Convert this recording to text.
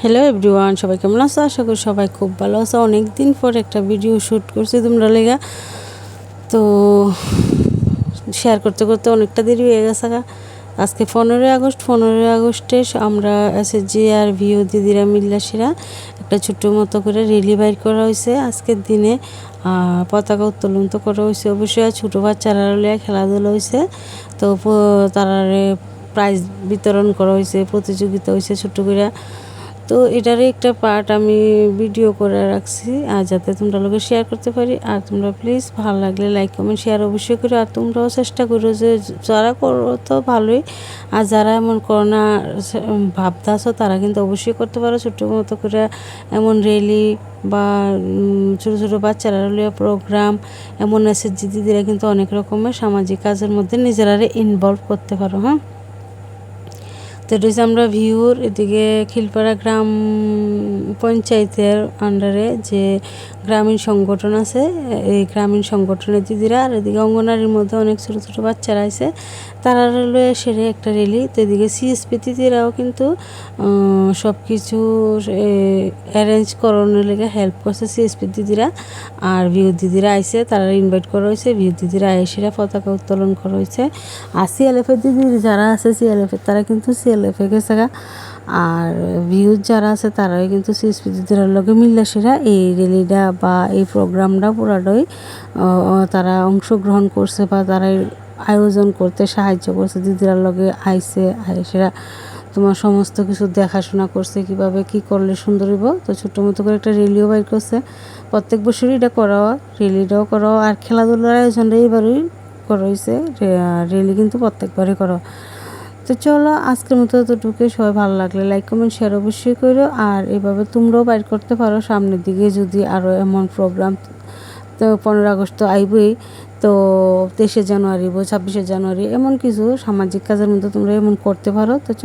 Hello everyone সবাই কেমন আছো? আশা করি সবাই খুব ভালো আছো। অনেক দিন পর একটা ভিডিও শ্যুট করছি তোমরা লেগা। তো শেয়ার করতে করতে অনেকটা দেরি হয়ে গেছে। আজকে পনেরোই আগস্ট, পনেরোই আগস্টে আমরা এসএসজি আর ভিও দিদিরা মিল্লাসীরা একটা ছোট্ট মতো করে রেলি বাইর করা হয়েছে আজকের দিনে। পতাকা উত্তোলন তো করা হয়েছে অবশ্যই, আর ছোটো বাচ্চারা খেলাধুলা হয়েছে। তো তারারে প্রাইজ বিতরণ করা হয়েছে, প্রতিযোগিতা হয়েছে ছোট্ট করে তো এটারই একটা পার্ট আমি ভিডিও করে রাখছি। আর যাতে তোমরা লোকে শেয়ার করতে পারি, আর তোমরা প্লিজ ভালো লাগলে লাইক কমেন্ট শেয়ার অবশ্যই করো। আর তোমরাও চেষ্টা করো যে যারা করো তো ভালোই। আর যারা এমন করোনা ভাবতেছো তারা কিন্তু অবশ্যই করতে পারো। ছোট্ট মতো করে এমন রেলি বা ছোটো ছোটো বাচ্চারা প্রোগ্রাম এমন এসএসজি দিদিরা কিন্তু অনেক রকমের সামাজিক কাজের মধ্যে নিজেরা ইনভলভ করতে পারো হ্যাঁ? তো এটা হচ্ছে আমরা ভিউর এদিকে খিলপাড়া গ্রাম পঞ্চায়েতের আন্ডারে যে গ্রামীণ সংগঠন আছে, এই গ্রামীণ সংগঠনের দিদিরা আর এদিকে অঙ্গনারীর মধ্যে অনেক ছোটো ছোটো বাচ্চারা আছে, তারা লয়ে সেরে একটা রেলি তো এদিকে সিএসপি দিদিরাও কিন্তু সব কিছু অ্যারেঞ্জ করানোর লেগে হেল্প করছে সিএসপি দিদিরা, আর ভিউ দিদিরা আইসে, তারা ইনভাইট করা হয়েছে ভিউ দিদিরা আইসিরা পতাকা উত্তোলন করা হয়েছে, আর সিএলএফের দিদি যারা আছে সিএলএফের তারা কিন্তু সিএলএফে গেছে গা। আর ভিউজ যারা আছে তারাই কিন্তু সিএসপি দিদির লগে মিল্লাসীরা এই রেলিটা বা এই প্রোগ্রামটা পুরাটাই তারা অংশগ্রহণ করছে বা তারা আয়োজন করতে সাহায্য করছে। দিদিরার লগে আইসে আইসেরা তোমার সমস্ত কিছু দেখাশোনা করছে, কীভাবে কি করলে সুন্দর হইব। তো ছোটো মতো করে একটা রেলিও বাইর করছে। প্রত্যেক বছরই এটা করা রেলিটাও করা আর খেলাধুলার আয়োজনটা এইবারই করা হয়েছে রেলি কিন্তু প্রত্যেকবারই করা। তো চলো, আজকের মতো এতটুকু। সবাই ভালো লাগলে লাইক কমেন্ট শেয়ার অবশ্যই করো। আর এভাবে তোমরাও বাইর করতে পারো সামনের দিকে যদি আরও এমন প্রোগ্রাম তো পনেরো আগস্ট তো আইবই, তো তেইশে জানুয়ারি বা ছাব্বিশে জানুয়ারি এমন কিছু সামাজিক কাজের মধ্যে তোমরা এমন করতে পারো। তো চলো।